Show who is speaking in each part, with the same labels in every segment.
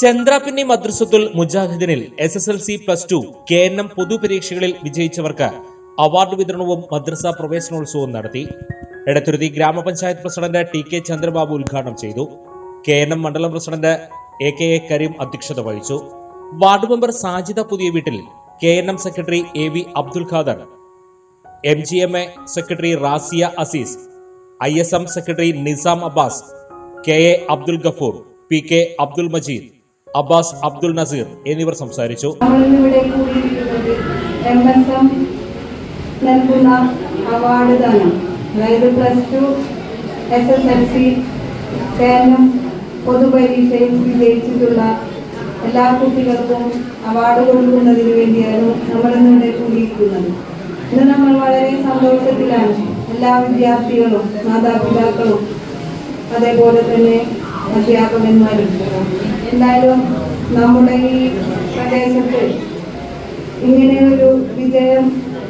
Speaker 1: Chandrapinni Madrasathul മുജാഹിദിനിൽ S S L C plus two K N M പൊതുപരീക്ഷകളിൽ വിജയിച്ചവർക്ക് award വിതരണവും മദ്രസ പ്രവേശനോത്സവവും നടത്തി. എടത്തുരുതി ഗ്രാമപഞ്ചായത്ത് പ്രസിഡന്റ് ടി കെ ചന്ദ്രബാബു ഉദ്ഘാടനം ചെയ്തു. കെ എൻ എം മണ്ഡലം president A K A Kareem അധ്യക്ഷത വഹിച്ചു. വാർഡ് മെമ്പർ സാജിദ പുതിയ വീട്ടിൽ K N M secretary A V Abdul Khader M G M A secretary Rasiya Azeez I S M secretary Nisam Abbas K A Abdul Gafoor P K Abdul Majeed Abbas Abdul Nazeer എന്നിവർ സംസാരിച്ചു.
Speaker 2: നൽകുന്ന award ദാനം വിജയിച്ചിട്ടുള്ള എല്ലാ കുട്ടികൾക്കും award കൊടുക്കുന്നതിന് വേണ്ടിയാണ് നമ്മൾ ഇന്നിവിടെ കൂടിയിരിക്കുന്നത്. ഇന്ന് നമ്മൾ വളരെ സന്തോഷത്തിലാണ് എല്ലാ വിദ്യാർത്ഥികളും മാതാപിതാക്കളും അതേപോലെ തന്നെ അധ്യാപകന്മാരും. എന്തായാലും നമ്മുടെ ഈ പ്രദേശത്ത് ഇങ്ങനെ ഒരു വിജയം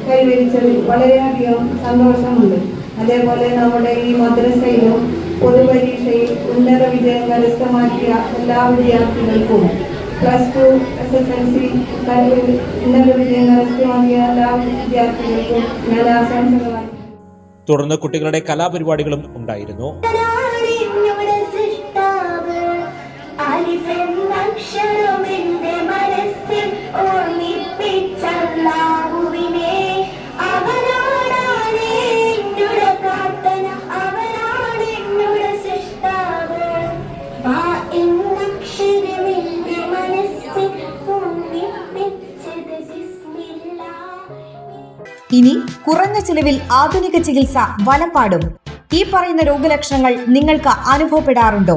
Speaker 2: കൈവരിച്ചതിൽ വളരെയധികം സന്തോഷമുണ്ട് അതേപോലെ നമ്മുടെ ഈ മദ്രസയിലും പൊതുപരീക്ഷയിൽ ഉന്നത വിജയം കരസ്ഥമാക്കിയ എല്ലാ വിദ്യാർത്ഥികൾക്കും plus two S S L C ഉന്നത വിജയം കരസ്ഥമാക്കിയ എല്ലാ വിദ്യാർത്ഥികൾക്കും ഞാൻ ആശംസകളായി.
Speaker 1: തുടർന്ന് കുട്ടികളുടെ കലാപരിപാടികളും ഉണ്ടായിരുന്നു
Speaker 3: ഇനി കുറഞ്ഞ ചിലവിൽ ആധുനിക ചികിത്സ വലപ്പാടും ഈ പറയുന്ന രോഗലക്ഷണങ്ങൾ നിങ്ങൾക്ക് അനുഭവപ്പെടാറുണ്ടോ?